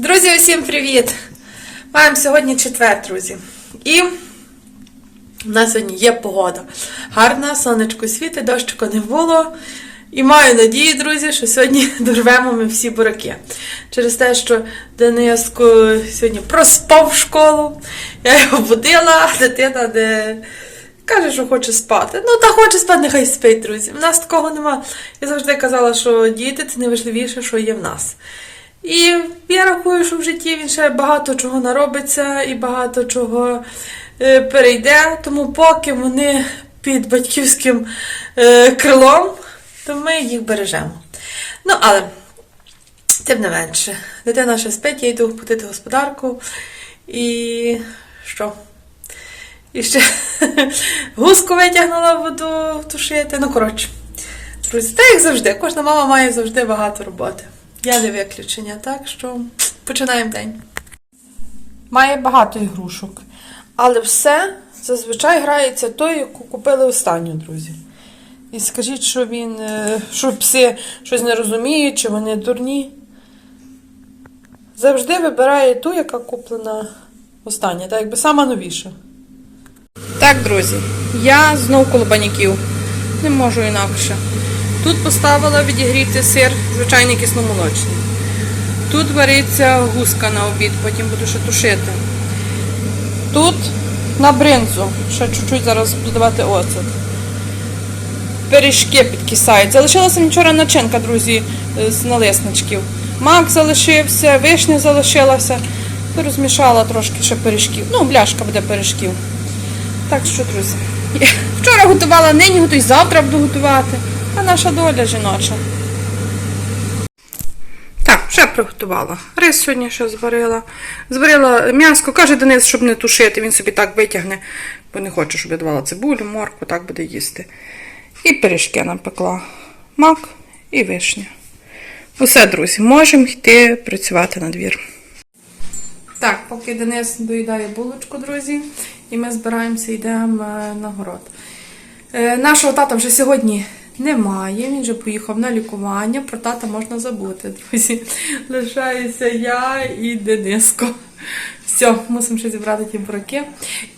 Друзі, усім привіт! Маємо сьогодні четвер, друзі. І в нас сьогодні є погода. Гарна, сонечко світить, дощику не було. І маю надію, друзі, що сьогодні дорвемо ми всі бураки. Через те, що Дениско сьогодні проспав в школу, я його будила, а дитина де каже, що хоче спати. Ну, та хоче спати, нехай спить, друзі. У нас такого нема. Я завжди казала, що діти це найважливіше, що є в нас. І я рахую, що в житті він ще багато чого наробиться і багато чого е, перейде. Тому поки вони під батьківським е, крилом, то ми їх бережемо. Ну, але, тим не менше, дитина ще спить, я йду путити господарку. І що? І ще гуску витягнула воду тушити. Ну, коротше, друзі, так як завжди, кожна мама має завжди багато роботи. Я не виключення, так що починаємо день. Має багато ігрушок. Але все зазвичай грається той, яку купили останню, друзі. І скажіть, що він, е, що пси щось не розуміють, чи вони дурні. Завжди вибирає ту, яка куплена остання, так якби сама новіша. Так, друзі, я знов коло баняків. Не можу інакше. Тут поставила відігріти сир, звичайний кисломолочний. Тут вариться гуска на обід, потім буду ще тушити. Тут на бринзу. Ще чуть-чуть зараз буду давати оцет. Пиріжки підкисають. Залишилася вчора начинка, друзі, з налисничків. Мак залишився, вишня залишилася. Розмішала трошки ще пиріжків. Ну, бляшка буде пиріжків. Так що, друзі, вчора готувала, нині готую, завтра буду готувати. А наша доля жіноча. Так, вже приготувала. Рис сьогодні ще зварила. Зварила м'яско, каже Денис, щоб не тушити, він собі так витягне, бо не хоче, щоб я давала цибулю, моркву, так буде їсти. І пиріжки напекла. Мак і вишня. Усе, друзі, можемо йти працювати на двір. Так, поки Денис доїдає булочку, друзі, і ми збираємося йдемо е, на город. Е, Нашого тата вже сьогодні немає, він вже поїхав на лікування, про тата можна забути, друзі. Лишаюся я і Дениско. Все, мусимо ще зібрати ті бураки.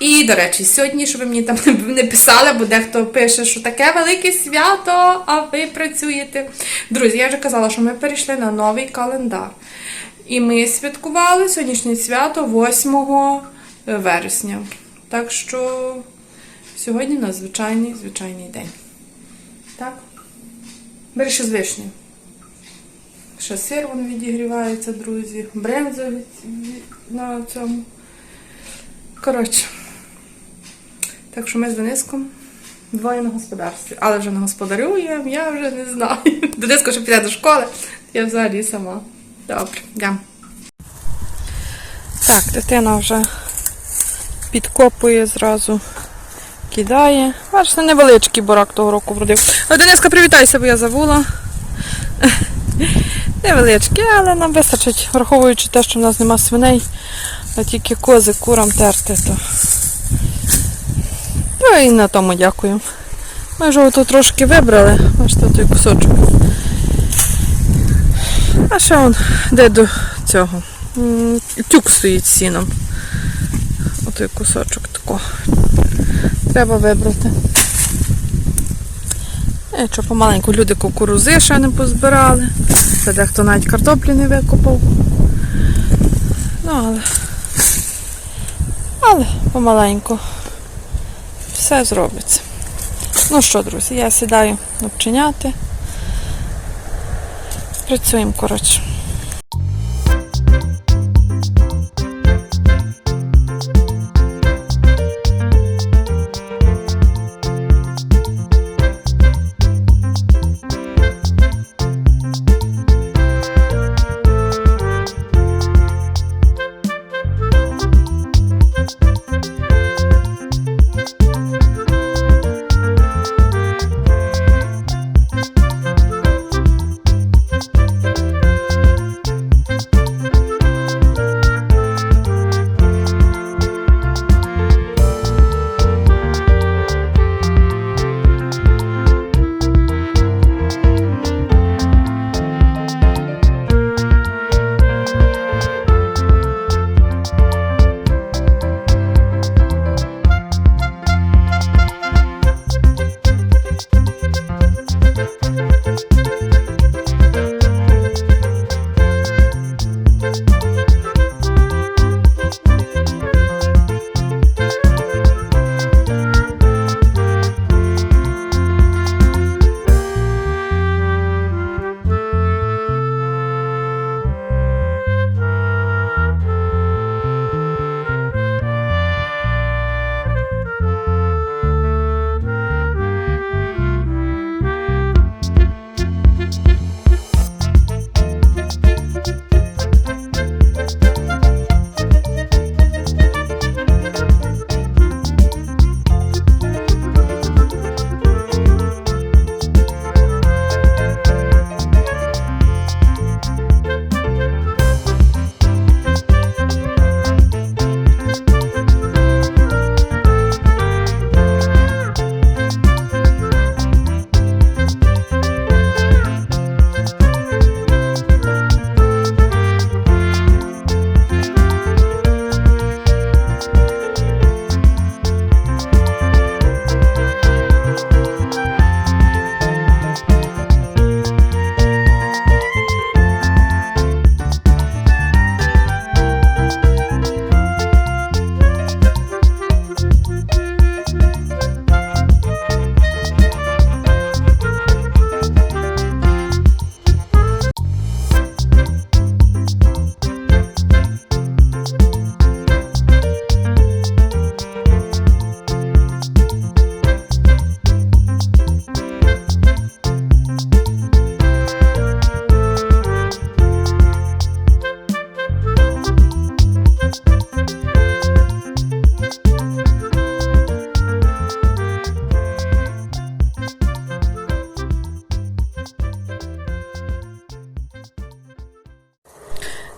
І, до речі, сьогодні, щоб ви мені там не писали, бо дехто пише, що таке велике свято, а ви працюєте. Друзі, я вже казала, що ми перейшли на новий календар. І ми святкували сьогоднішнє свято 8 вересня. Так що сьогодні у нас звичайний звичайний день. Так? Бери ще з вишні. Ще сир вон відігрівається, друзі. Від- на цьому. Коротше. Так що ми з Дениском двоє на господарстві. Але вже не господарюємо, я вже не знаю. Дениско ще піде до школи, я взагалі сама. Добре, йдемо. Так, дитина вже підкопує зразу, кидає. Бачите, невеличкий бурак того року вродив. О, Дениска, привітайся, бо я забула. Невеличкий, але нам вистачить, враховуючи те, що в нас нема свиней, а тільки кози курам терти, то. То і на тому дякую. Ми вже тут трошки вибрали, бачите, той кусочок. А ще он де до цього. Тюк стоїть сіном. Отой кусочок тако. Треба вибрати. І що помаленьку люди кукурузи ще не позбирали. Це дехто навіть картоплі не викопав. Ну, але. Але помаленьку. Все зробиться. Ну що, друзі, я сідаю обчиняти. Працюємо, коротше.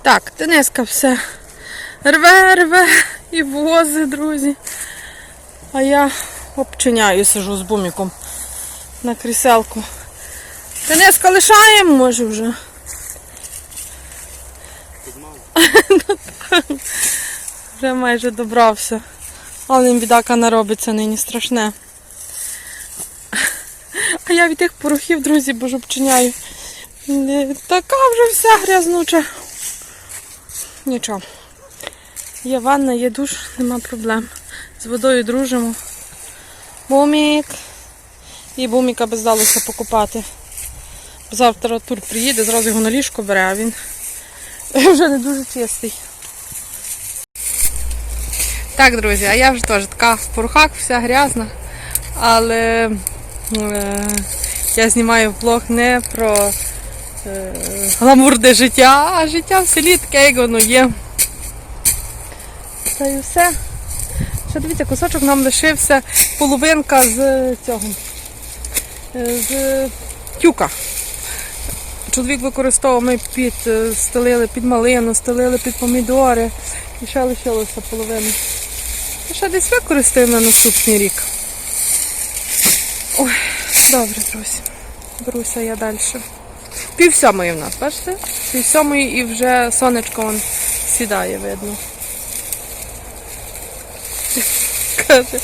Так, Дениска все рве, рве і возить, друзі. А я обчиняю, сижу з буміком на кріселку. Дениска лишаємо, може вже. Вже майже добрався. Але їм бідака наробиться нині страшне. А я від тих порохів, друзі, бо ж обчиняю. Така вже вся грязнуча. Нічого. Є ванна, є душ, нема проблем. З водою дружимо. Бумік. І буміка би здалося покупати. Завтра тур приїде, зразу його на ліжко бере, а він вже не дуже чистий. Так, друзі, а я вже теж така в порухах, вся грязна. Але е, я знімаю влог не про гламурне життя, а життя в селі таке, як воно є. Та і все. Ще дивіться, кусочок нам лишився половинка з цього. е, З тюка. Чоловік використовував, ми під е, стелили під малину, стелили під помідори. І ще лишилося половина. І ще десь використаємо на наступний рік. Ой, добре, друзі. Беруся я далі. Пів сьомої в нас, бачите? Пів сьомої і вже сонечко вон сідає, видно. Каже,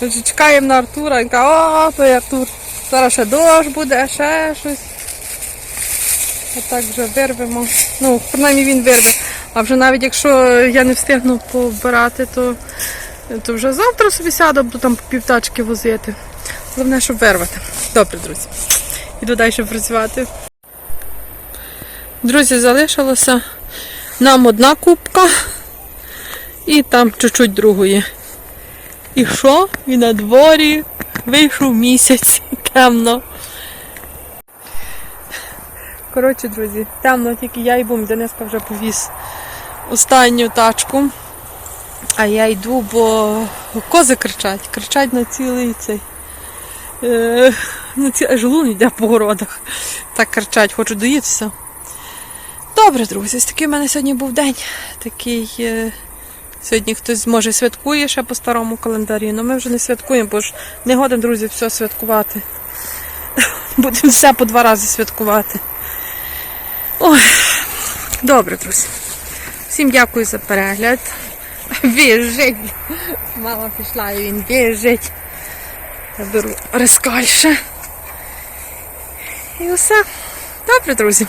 вже чекаємо на Артура, він каже, о, той Артур. Зараз ще дощ буде, ще щось. А так вже вирвемо. Ну, принаймні він вирве. А вже навіть якщо я не встигну побирати, то, то вже завтра собі сяду, буду там півтачки возити. Головне, щоб вирвати. Добре, друзі. Іду далі працювати. Друзі, залишилося нам одна кубка і там чуть-чуть другої. І що? І на дворі вийшов місяць темно. Коротше, друзі, темно тільки я і бум. Дениска вже повіз останню тачку. А я йду, бо кози кричать. Кричать на цілий цей. Е, на ці аж лун йде по городах. Так кричать, хочу доїтися. Добре, друзі, ось такий в мене сьогодні був день. Такий. Е, Сьогодні хтось може святкує ще по старому календарі, але ми вже не святкуємо, бо ж не годен, друзі, все святкувати. Будемо все по два рази святкувати. Ой, добре, друзі. Всім дякую за перегляд. Біжить. Мама пішла і він біжить. Я беру рискальше. І все. Добре, друзі.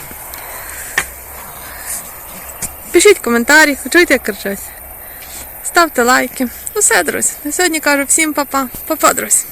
Пишіть коментарі, чуєте, як кричать. Ставте лайки. Усе, друзі. На сьогодні кажу всім па-па. Па-па, друзі.